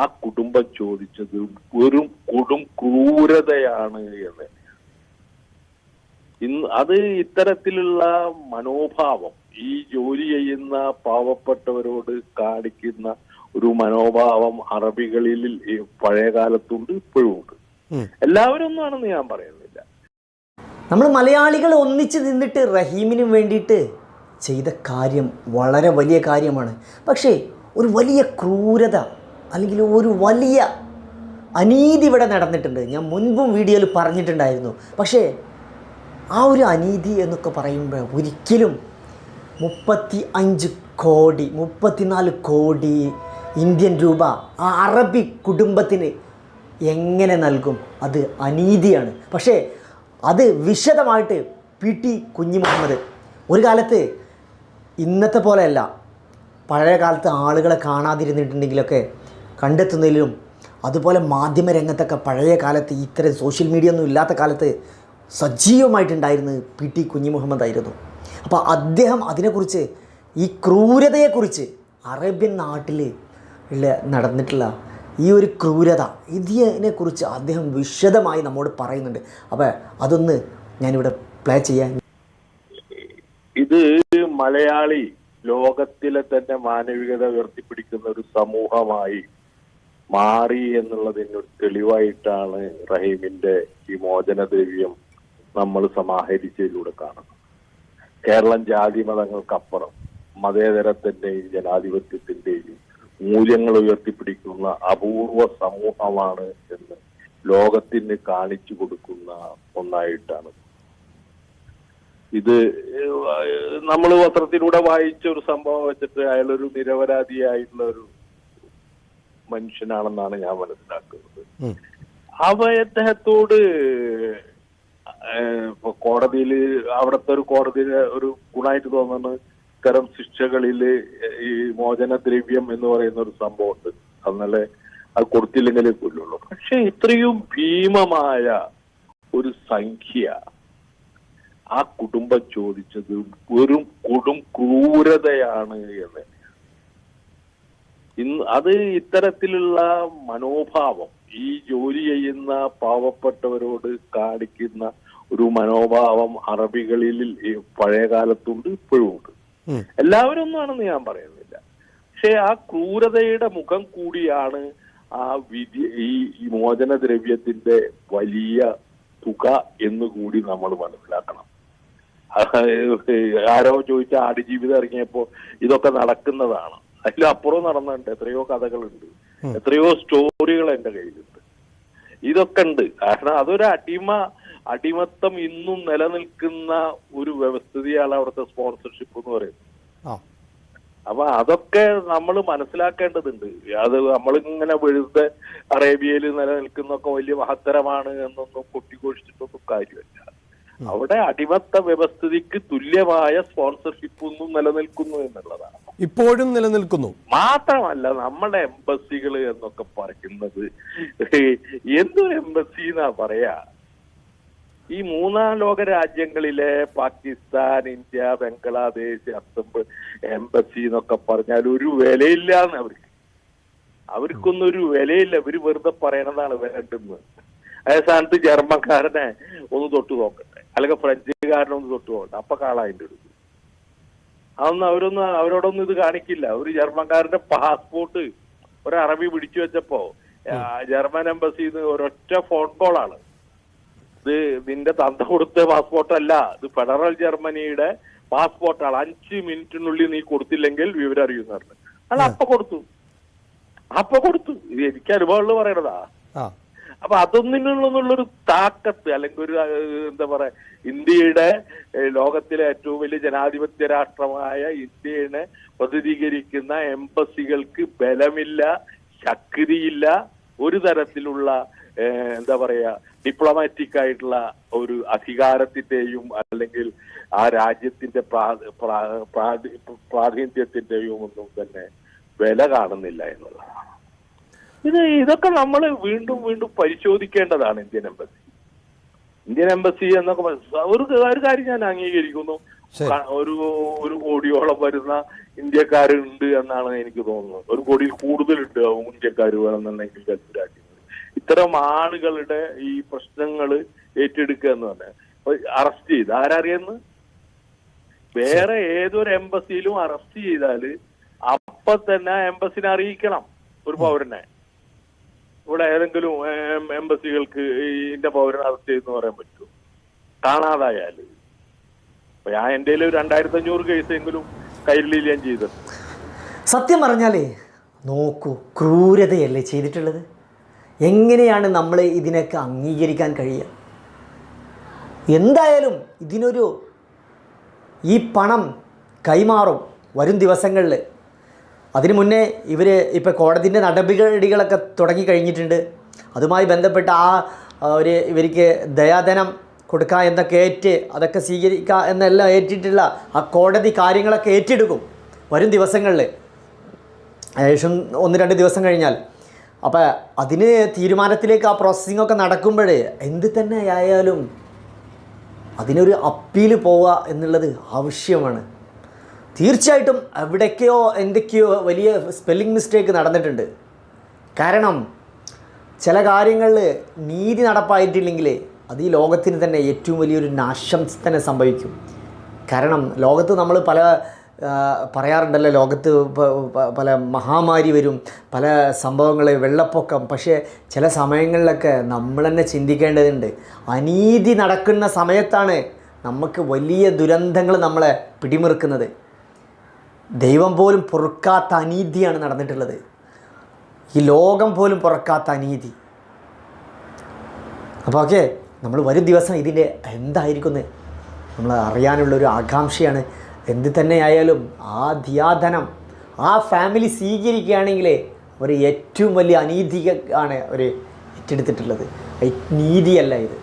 ആ കുടുംബം ചോദിച്ചത് വെറും കൊടും ക്രൂരതയാണ് എന്ന്. ഇന്ന് അത് ഇത്തരത്തിലുള്ള മനോഭാവം ഈ ജോലി ചെയ്യുന്ന പാവപ്പെട്ടവരോട് കാണിക്കുന്ന ഒരു മനോഭാവം അറബികളിൽ പഴയ കാലത്തുണ്ട് ഇപ്പോഴും ഉണ്ട്. എല്ലാവരും ഒന്നാണെന്ന് ഞാൻ പറയുന്നില്ല. നമ്മൾ മലയാളികൾ ഒന്നിച്ച് നിന്നിട്ട് റഹീമിനും വേണ്ടിയിട്ട് ചെയ്ത കാര്യം വളരെ വലിയ കാര്യമാണ്. പക്ഷേ ഒരു വലിയ ക്രൂരത അല്ലെങ്കിൽ ഒരു വലിയ അനീതി ഇവിടെ നടന്നിട്ടുണ്ട്. ഞാൻ മുൻപും വീഡിയോയിൽ പറഞ്ഞിട്ടുണ്ടായിരുന്നു. പക്ഷേ ആ ഒരു അനീതി എന്നൊക്കെ പറയുമ്പോൾ ഒരിക്കലും മുപ്പത്തി അഞ്ച് കോടി മുപ്പത്തിനാല് കോടി ഇന്ത്യൻ രൂപ ആ അറബി കുടുംബത്തിന് എങ്ങനെ നൽകും? അത് അനീതിയാണ്. പക്ഷേ അത് വിശദമായിട്ട് പി ടി കുഞ്ഞി മുഹമ്മദ് ഒരു കാലത്ത് ഇന്നത്തെ പോലെയല്ല പഴയ കാലത്ത് ആളുകളെ കാണാതിരുന്നിട്ടുണ്ടെങ്കിലൊക്കെ കണ്ടെത്തുന്നതിലും അതുപോലെ മാധ്യമ രംഗത്തൊക്കെ പഴയ കാലത്ത് ഇത്തരം സോഷ്യൽ മീഡിയ ഒന്നും ഇല്ലാത്ത കാലത്ത് സജീവമായിട്ടുണ്ടായിരുന്നത് പി ടി കുഞ്ഞി മുഹമ്മദ് ആയിരുന്നു. അപ്പോൾ അദ്ദേഹം അതിനെക്കുറിച്ച് ഈ ക്രൂരതയെക്കുറിച്ച് അറേബ്യൻ നാട്ടിൽ ഉള്ള നടന്നിട്ടുള്ള ഈ ഒരു ക്രൂരത ഇതിനെക്കുറിച്ച് അദ്ദേഹം വിശദമായി നമ്മോട് പറയുന്നുണ്ട്. അപ്പോൾ അതൊന്ന് ഞാനിവിടെ പ്ലേ ചെയ്യാൻ ഇത് മലയാളി ലോകത്തിലെ തന്നെ മാനവികത ഉയർത്തിപ്പിടിക്കുന്ന ഒരു സമൂഹമായി മാറി എന്നുള്ളതിന് ഒരു തെളിവായിട്ടാണ് റഹീമിന്റെ ഈ മോചനദ്രവ്യം നമ്മൾ സമാഹരിച്ചതിലൂടെ കാണുന്നത്. കേരളം ജാതി മതങ്ങൾക്കപ്പുറം മതേതരത്തിന്റെയും ജനാധിപത്യത്തിന്റെയും മൂല്യങ്ങൾ ഉയർത്തിപ്പിടിക്കുന്ന അപൂർവ സമൂഹമാണ് എന്ന് ലോകത്തിന് കാണിച്ചു കൊടുക്കുന്ന ഒന്നായിട്ടാണ്. ഇത് നമ്മൾ പത്രത്തിലൂടെ വായിച്ച ഒരു സംഭവം വെച്ചിട്ട് അയാളൊരു നിരപരാധിയായിട്ടുള്ള ഒരു മനുഷ്യനാണെന്നാണ് ഞാൻ മനസ്സിലാക്കുന്നത്. അവ അദ്ദേഹത്തോട് ഇപ്പൊ കോടതിയിൽ അവിടുത്തെ ഒരു കോടതിയിലെ ഒരു ഗുണമായിട്ട് തോന്നുന്നത് ഇത്തരം ശിക്ഷകളിൽ ഈ മോചനദ്രവ്യം എന്ന് പറയുന്ന ഒരു സംഭവമുണ്ട് അന്നലെ അത് കൊടുത്തില്ലെങ്കിലേ കൊല്ലുള്ളൂ. പക്ഷെ ഇത്രയും ഭീമമായ ഒരു സംഖ്യ ആ കുടുംബം ചോദിച്ചത് വെറും കൊടും ക്രൂരതയാണ് എന്ന്. ഇന്ന് അത് ഇത്തരത്തിലുള്ള മനോഭാവം ഈ ജോലി ചെയ്യുന്ന പാവപ്പെട്ടവരോട് കാണിക്കുന്ന ഒരു മനോഭാവം അറബികളിൽ പഴയ കാലത്തുണ്ട് ഇപ്പോഴും ഉണ്ട്. എല്ലാവരും ഒന്നാണെന്ന് ഞാൻ പറയുന്നില്ല. പക്ഷെ ആ ക്രൂരതയുടെ മുഖം കൂടിയാണ് ആ വിധി ഈ ഈ മോചനദ്രവ്യത്തിന്റെ വലിയ തുക എന്ന് കൂടി നമ്മൾ മനസ്സിലാക്കണം. ആരോ ചോദിച്ച ആടുജീവിതം ഇറങ്ങിയപ്പോ ഇതൊക്കെ നടക്കുന്നതാണ്. അതിലപ്പുറം നടന്നിട്ടുണ്ട് എത്രയോ കഥകളുണ്ട്. എത്രയോ സ്റ്റോറികൾ എന്റെ കയ്യിലുണ്ട്. ഇതൊക്കെ ഉണ്ട്. കാരണം അതൊരു അടിമ അടിമത്തം ഇന്നും നിലനിൽക്കുന്ന ഒരു വ്യവസ്ഥിതിയാണ് അവിടുത്തെ സ്പോൺസർഷിപ്പ് എന്ന് പറയുന്നത്. അപ്പൊ അതൊക്കെ നമ്മൾ മനസ്സിലാക്കേണ്ടതുണ്ട്. അത് നമ്മളിങ്ങനെ വെറുതെ അറേബ്യയിൽ നിലനിൽക്കുന്നൊക്കെ വലിയ മഹത്തരമാണ് എന്നൊന്നും കൊട്ടിഘോഷിച്ചിട്ടൊന്നും കാര്യമല്ല. അവിടെ അടിമത്ത വ്യവസ്ഥിതിക്ക് തുല്യമായ സ്പോൺസർഷിപ്പ് ഒന്നും നിലനിൽക്കുന്നു എന്നുള്ളതാണ്. ഇപ്പോഴും നിലനിൽക്കുന്നു. മാത്രമല്ല നമ്മുടെ എംബസികൾ എന്നൊക്കെ പറയുന്നത്. എന്തൊരു എംബസി എന്നാ പറയാ? ഈ മൂന്നാം ലോക രാജ്യങ്ങളിലെ പാകിസ്ഥാൻ ഇന്ത്യ ബംഗ്ലാദേശ് അസംബ് എംബസി എന്നൊക്കെ പറഞ്ഞാൽ ഒരു വിലയില്ല എന്ന് അവർക്ക്. അവർക്കൊന്നും ഒരു വിലയില്ല. ഇവർ വെറുതെ പറയണതാണ് വേണ്ടെന്ന് അതേ സ്ഥാനത്ത് ജർമ്മക്കാരനെ ഒന്ന് തൊട്ട് നോക്കട്ടെ അല്ലെങ്കിൽ ഫ്രഞ്ചുകാരനെ ഒന്ന് തൊട്ട് നോക്കട്ടെ അപ്പൊ കാളാതിന്റെ അടുത്ത് അതൊന്നും അവരൊന്നും അവരോടൊന്നും ഇത് കാണിക്കില്ല. ഒരു ജർമ്മൻകാരന്റെ പാസ്പോർട്ട് ഒരു അറബി പിടിച്ചു വെച്ചപ്പോ ജർമ്മൻ എംബസിന്ന് ഒരൊറ്റ ഫോൺ കോളാണ് ഇത് നിന്റെ തന്ത കൊടുത്ത പാസ്പോർട്ട് അല്ല ഇത് ഫെഡറൽ ജർമ്മനിയുടെ പാസ്പോർട്ടാണ് അഞ്ച് മിനിറ്റിനുള്ളിൽ നീ കൊടുത്തില്ലെങ്കിൽ വിവരം അറിയുന്ന അല്ല അപ്പൊ കൊടുത്തു. അപ്പൊ കൊടുത്തു. ഇത് എനിക്ക് അനുഭവമുള്ള പറയണതാ. അപ്പൊ അതൊന്നിനുള്ളൊരു താക്കത്ത് അല്ലെങ്കിൽ ഒരു എന്താ പറയാ ഇന്ത്യയുടെ ലോകത്തിലെ ഏറ്റവും വലിയ ജനാധിപത്യ രാഷ്ട്രമായ ഇന്ത്യയെ പ്രതിനിധീകരിക്കുന്ന എംബസികൾക്ക് ബലമില്ല ശക്തിയില്ല ഒരു തരത്തിലുള്ള എന്താ പറയാ ഡിപ്ലോമാറ്റിക് ആയിട്ടുള്ള ഒരു അധികാരത്തിന്റെയും അല്ലെങ്കിൽ ആ രാജ്യത്തിന്റെ പ്രാ- പ്രാ- പ്രാതിനിധ്യത്തിന്റെയും ഒന്നും തന്നെ വില കാണുന്നില്ല എന്നുള്ളതാണ്. ഇത് ഇതൊക്കെ നമ്മൾ വീണ്ടും വീണ്ടും പരിശോധിക്കേണ്ടതാണ് ഇന്ത്യൻ എംബസി. ഇന്ത്യൻ എംബസി എന്നൊക്കെ ഒരു ഒരു കാര്യം ഞാൻ അംഗീകരിക്കുന്നു. ഒരു ഒരു കോടിയോളം വരുന്ന ഇന്ത്യക്കാരുണ്ട് എന്നാണ് എനിക്ക് തോന്നുന്നത്. ഒരു കോടിയിൽ കൂടുതലുണ്ട് ഇന്ത്യക്കാർ വേണമെന്നുണ്ടെങ്കിൽ ഗൾഫ് രാജ്യങ്ങൾ ഇത്തരം ആളുകളുടെ ഈ പ്രശ്നങ്ങൾ ഏറ്റെടുക്കുക എന്ന് പറഞ്ഞാൽ അറസ്റ്റ് ചെയ്ത് ആരറിയുന്നു? വേറെ ഏതൊരു എംബസിയിലും അറസ്റ്റ് ചെയ്താൽ അപ്പൊ തന്നെ എംബസിനെ അറിയിക്കണം ഒരു പൗരനെ. ഇവിടെ ഏതെങ്കിലും എംബസികൾക്ക് പൗരനെ അറസ്റ്റ് ചെയ്തെന്ന് പറയാൻ പറ്റുമോ? കാണാതായാൽ. ഞാൻ ഒരു രണ്ടായിരത്തി അഞ്ഞൂറ് കേസെങ്കിലും കൈരളിയിൽ ഞാൻ ചെയ്തത്. സത്യം പറഞ്ഞാലേ നോക്കൂ ക്രൂരതയല്ലേ ചെയ്തിട്ടുള്ളത്? എങ്ങനെയാണ് നമ്മൾ ഇതിനൊക്കെ അംഗീകരിക്കാൻ കഴിയുക? എന്തായാലും ഇതിനൊരു ഈ പണം കൈമാറും വരും ദിവസങ്ങളിൽ അതിനു മുന്നേ ഇവർ ഇപ്പോൾ കോടതിന്റെ നടപടികളൊക്കെ തുടങ്ങി കഴിഞ്ഞിട്ടുണ്ട്. അതുമായി ബന്ധപ്പെട്ട ആ ഒരു ഇവർക്ക് ദയാധനം കൊടുക്കുക എന്നൊക്കെ ഏറ്റ് അതൊക്കെ സ്വീകരിക്കുക എന്നെല്ലാം ഏറ്റിട്ടുള്ള ആ കോടതി കാര്യങ്ങളൊക്കെ ഏറ്റെടുക്കും വരും ദിവസങ്ങളിൽ ഏകദേശം ഒന്ന് രണ്ട് ദിവസം കഴിഞ്ഞാൽ. അപ്പോൾ അതിന് തീരുമാനത്തിലേക്ക് ആ പ്രോസസ്സിംഗ് ഒക്കെ നടക്കുമ്പോഴേ എന്ത് തന്നെ ആയാലും അതിനൊരു അപ്പീൽ പോവുക എന്നുള്ളത് ആവശ്യമാണ്. തീർച്ചയായിട്ടും എവിടേക്കോ എന്തൊക്കെയോ വലിയ സ്പെല്ലിംഗ് മിസ്റ്റേക്ക് നടന്നിട്ടുണ്ട്. കാരണം ചില കാര്യങ്ങളിൽ നീതി നടപ്പായിട്ടില്ലെങ്കിൽ അത് ഈ ലോകത്തിന് തന്നെ ഏറ്റവും വലിയൊരു നാശം തന്നെ സംഭവിക്കും. കാരണം ലോകത്ത് നമ്മൾ പല പറയാറുണ്ടല്ലോ ലോകത്ത് പല മഹാമാരി വരും പല സംഭവങ്ങൾ വെള്ളപ്പൊക്കം. പക്ഷേ ചില സമയങ്ങളിലൊക്കെ നമ്മൾ തന്നെ ചിന്തിക്കേണ്ടതുണ്ട്. അനീതി നടക്കുന്ന സമയത്താണ് നമുക്ക് വലിയ ദുരന്തങ്ങൾ നമ്മളെ പിടിമുറുക്കുന്നത്. ദൈവം പോലും പൊറുക്കാത്ത അനീതിയാണ് നടന്നിട്ടുള്ളത്. ഈ ലോകം പോലും പൊറുക്കാത്ത അനീതി. അപ്പോൾ ഓക്കെ നമ്മൾ വരും ദിവസം ഇതിന്റെ എന്തായിരിക്കും നമ്മൾ അറിയാനുള്ള ഒരു ആകാംക്ഷയാണ്. എന്ത് തന്നെയായാലും ആ ധ്യാധനം ആ ഫാമിലി സ്വീകരിക്കുകയാണെങ്കിൽ ഒരു ഏറ്റവും വലിയ അനീതി ആണ് അവർ ഏറ്റെടുത്തിട്ടുള്ളത്. നീതിയല്ല ഇത്.